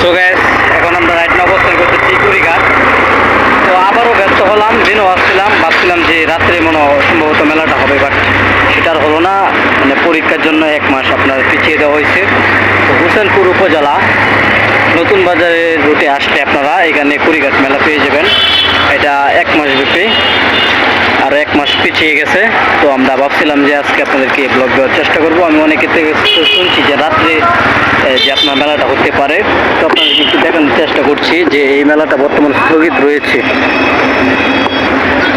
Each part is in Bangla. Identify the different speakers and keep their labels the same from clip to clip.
Speaker 1: সো গ্যাস এখন আমরা রাইট না অবস্থান করতেছি কুড়িঘাট তো আবারও ব্যস্ত হলাম, দিনও আসছিলাম, ভাবছিলাম যে রাত্রে মনে সম্ভবত মেলাটা হবে বাট সেটা আর হলো না। মানে পরীক্ষার জন্য এক মাস আপনার পিছিয়ে দেওয়া হয়েছে। তো হোসেনপুর উপজেলা, নতুন বাজারের রুটে আসলে আপনারা এখানে কুড়িঘাট মেলা পেয়ে যাবেন। এটা এক মাস ব্যাপী পিছিয়ে গেছে। তো আমরা ভাবছিলাম যে আজকে আপনাদেরকে ব্লগ দেওয়ার চেষ্টা করব। আমি অনেকের থেকে শুনছি যে রাত্রে যে আপনার মেলাটা হতে পারে। তো আপনাদেরকে একটু দেখানোর চেষ্টা করছি যে এই মেলাটা বর্তমান স্থগিত রয়েছে।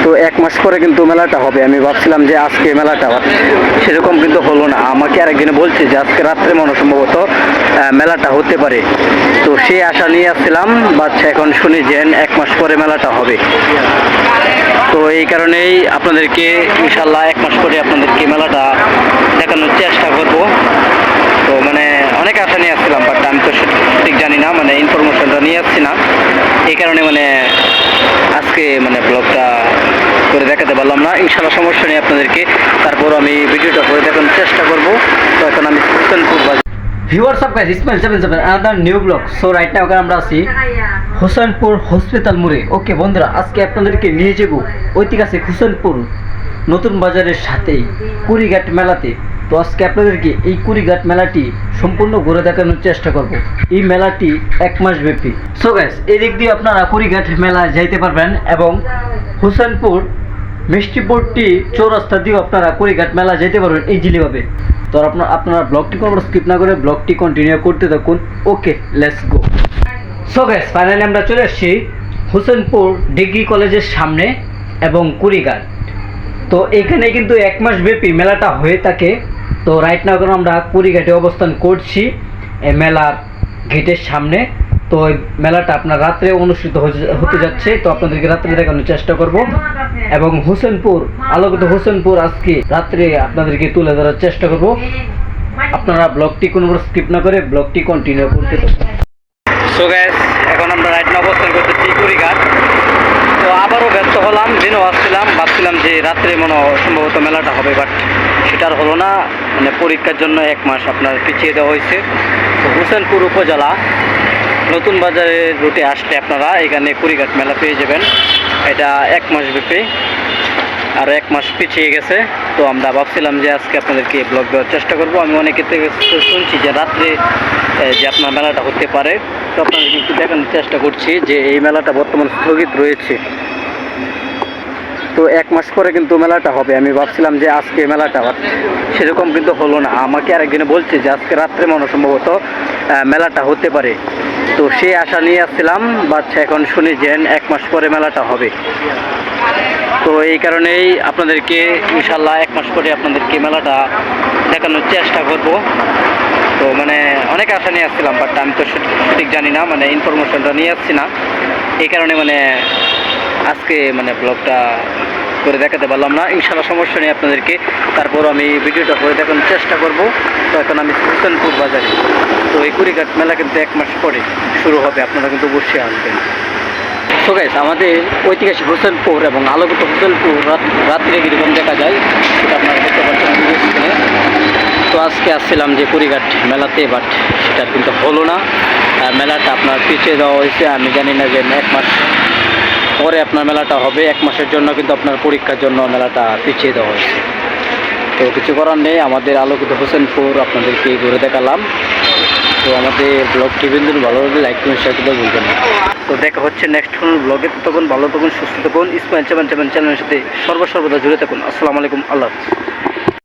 Speaker 1: তো এক মাস পরে কিন্তু মেলাটা হবে। আমি ভাবছিলাম যে আজকে মেলাটা সেরকম কিন্তু হলো না। আমাকে আরেকদিনে বলছে যে আজকে রাত্রে মনে সম্ভবত মেলাটা হতে পারে। তো সেই আশা নিয়ে আসছিলাম। বাচ্চা এখন শুনি যে এক মাস পরে মেলাটা হবে। তো এই কারণেই আপনাদেরকে ইনশাল্লাহ এক মাস পরে আপনাদেরকে মেলাটা দেখানোর চেষ্টা করব। তো মানে অনেক আশা নিয়ে আসছিলাম বাট আমি তো সঠিক জানি না মানে ইনফরমেশনটা নিয়ে আসছি না। এই কারণে মানে আজকে মানে ব্লগটা করে দেখাতে পারলাম না। ইনশাল্লাহ সমস্যা নেই আপনাদেরকে। তারপর আমি ভিডিওটা করে দেখানোর চেষ্টা করব তো এখন আমি হোসেনপুর বাজার viewers of guys Ismail seven seven another new blog so right now আমরা আছি হোসেনপুর হসপিটাল মোড়ে। ওকে বন্ধুরা, আজকে আপনাদেরকে নিয়ে যাব ঐতিহাসিক হোসেনপুর নতুন বাজারের সাথেই কুড়িঘাট মেলাতে। তো আজকে আপনাদেরকে এই কুড়িঘাট মেলাটি সম্পূর্ণ ঘুরে দেখানোর চেষ্টা করব। এই মেলাটি এক মাস ব্যাপী। সো গ্যাস এদিক দিয়ে আপনারা কুড়িঘাট মেলা যাইতে পারবেন এবং হোসেনপুর মিষ্টিপুরটি চৌরাস্তা দিয়েও আপনারা কুড়িঘাট মেলা যেতে পারবেন ইজিলিভাবে তো আপনার আপনারা ব্লগটি কোনো স্কিপ না করে ব্লগটি কন্টিনিউ করতে থাকুন। Okay let's go so guys finally আমরা চলে এসেছি হোসেনপুর ডিগ্রি কলেজের সামনে এবং কুড়িঘাট তো এখানে কিন্তু এক মাস ব্যাপী মেলাটা হয়ে থাকে। তো রাইট নাও আমরা কুড়িঘাটে অবস্থান করছি মেলার গেটের সামনে। তো এই মেলাটা আপনার রাত্রে অনুষ্ঠিত হতে যাচ্ছে, তো আপনাদেরকে রাত্রে দেখানোর চেষ্টা করব। এবং হোসেনপুর, আলোকিত হোসেনপুর আজকে রাত্রে আপনাদেরকে তুলে ধরার চেষ্টা করব। আপনারা ব্লগটি কোনো স্কিপ না করে ব্লগটি কন্টিনিউ করতে এখন আমরা রাইট না অবস্থান করতেছি কুড়িঘাট তো আবারও ব্যস্ত হলাম, দিনও আসছিলাম, ভাবছিলাম যে রাত্রে মনে সম্ভবত মেলাটা হবে বাট সেটা আর হলো না। মানে পরীক্ষার জন্য এক মাস আপনার পিছিয়ে দেওয়া হয়েছে। তো হোসেনপুর উপজেলা নতুন বাজারের রুটে আসলে আপনারা এখানে কুড়িঘাট মেলা পেয়ে যাবেন। এটা এক মাস ব্যাপী, আর এক মাস পিছিয়ে গেছে। তো আমরা ভাবছিলাম যে আজকে আপনাদেরকে ব্লগ দেওয়ার চেষ্টা করব। আমি অনেকের থেকে শুনছি যে রাত্রে যে আপনার মেলাটা হতে পারে। তো আপনাদেরকে একটু দেখানোর চেষ্টা করছি যে এই মেলাটা বর্তমান স্থগিত রয়েছে। তো এক মাস পরে কিন্তু মেলাটা হবে। আমি ভাবছিলাম যে আজকে মেলাটা। সেরকম কিন্তু হলো না। আমাকে আরেকদিনে বলছে যে আজকে রাত্রে মনে সম্ভবত মেলাটা হতে পারে। তো সেই আশা নিয়ে আসছিলাম বাচ্চা এখন শুনি যে এক মাস পরে মেলাটা হবে। তো এই কারণেই আপনাদেরকে ইনশাল্লাহ এক মাস পরে আপনাদেরকে মেলাটা দেখানোর চেষ্টা করব। তো মানে অনেক আশা নিয়ে আসছিলাম বাট আমি তো সঠিক জানি না মানে ইনফরমেশনটা নিয়ে আসছি না। এই কারণে মানে আজকে মানে ব্লগটা করে দেখাতে পারলাম না। ইনশাল্লাহ সমস্যা নেই আপনাদেরকে। তারপর আমি ভিডিওটা করে দেখানোর চেষ্টা করব। তো এখন আমি হোসেনপুর বাজারে। তো এই কুড়িঘাট মেলা কিন্তু এক মাস পরে শুরু হবে। আপনারা কিন্তু অবশ্যই আসবেন। তো গাইস আমাদের ঐতিহাসিক হোসেনপুর এবং আলোকিত হোসেনপুর রাত রাত্রে কীরকম দেখা যায়, সেটা আপনারা দেখতে পাচ্ছেন। তো আজকে আসছিলাম যে কুড়িঘাট মেলাতে বাট সেটা কিন্তু হলো না। মেলাটা আপনার পিছিয়ে দেওয়া হয়েছে। আমি জানি না যে এক মাস পরে আপনার মেলাটা হবে। এক মাসের জন্য কিন্তু আপনার পরীক্ষার জন্য মেলাটা পিছিয়ে দেওয়া হয়েছে। তো কিছু করার নেই, আমাদের আলোকিত হোসেনপুর আপনাদেরকে ঘুরে দেখালাম। তো আমাদের ব্লগটি বিন্দু ভালো লাগলে লাইক করুন শেয়ার করতে ভুলবেন না। তো দেখা হচ্ছে নেক্সট কোন ব্লগে তখন ভালো থাকুন, সুস্থ থাকুন ইসমাইল চেবেন চেবেন চ্যানেলের সাথে সর্বসর্বদা জুড়ে থাকুন। আসসালামু আলাইকুম, আল্লাহ